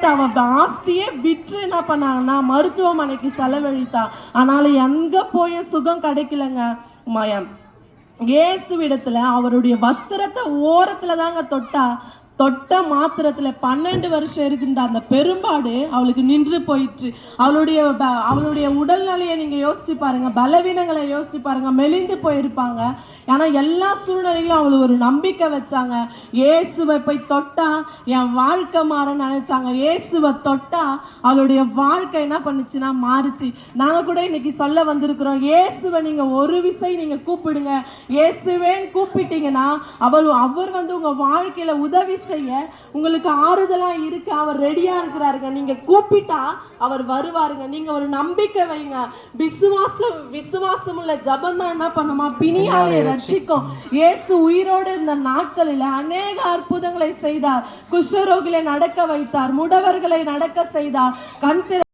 அவன் ஆஸ்தியே விற்று என்ன பண்ணாங்கன்னா மருத்துவமனைக்கு செலவழித்தான் ஆனாலும் எங்க போய் சுகம் கிடைக்கலங்க? மயம் இயேசுவிடத்துல அவருடைய வஸ்திரத்தை ஓரத்துல தாங்க தொட்டா. தொட்ட மாத்திரத்துல பன்னெண்டு வருஷம் இருக்கின்ற அந்த பெரும்பாடு அவளுக்கு நின்று போயிற்று. அவளுடைய அவளுடைய உடல்நிலையை நீங்க யோசிச்சு பாருங்க. பலவீனங்களை யோசிச்சு பாருங்க. மெலிந்து போயிருப்பாங்க. ஏன்னா எல்லா சூழ்நிலையிலும் அவளுக்கு ஒரு நம்பிக்கை வச்சாங்க. இயேசுவை போய் தொட்டா என் வாழ்க்கை மாறன்னு நினைச்சாங்க. இயேசுவை தொட்டா அவளுடைய வாழ்க்கை என்ன பண்ணுச்சுன்னா மாறுச்சு. நாங்கள் கூட இன்னைக்கு சொல்ல வந்திருக்கிறோம் இயேசுவை நீங்கள் ஒரு விசை நீங்கள் கூப்பிடுங்க. இயேசுவேன்னு கூப்பிட்டீங்கன்னா அவள் அவர் வந்து உங்க வாழ்க்கையில உதவி செய்ய உங்களுக்கு ஆறுதலா இருக்கு அவர் ரெடியா இருக்கிறாருங்க. நீங்க கூப்பிட்டா அவர் வருவாருங்க. நீங்க ஒரு நம்பிக்கை வைங்க. விசுவாசம் விசுவாசம் உள்ள ஜபம் தான் என்ன பண்ணுமா? பிணியாலே. ரட்சிக்கும். இயேசு உயிரோடு இருந்த நாட்களில் அநேக அற்புதங்களை செய்தார். குஷ்டரோகிகளை நடக்க வைத்தார். முடவர்களை நடக்க செய்தார். கண்கிற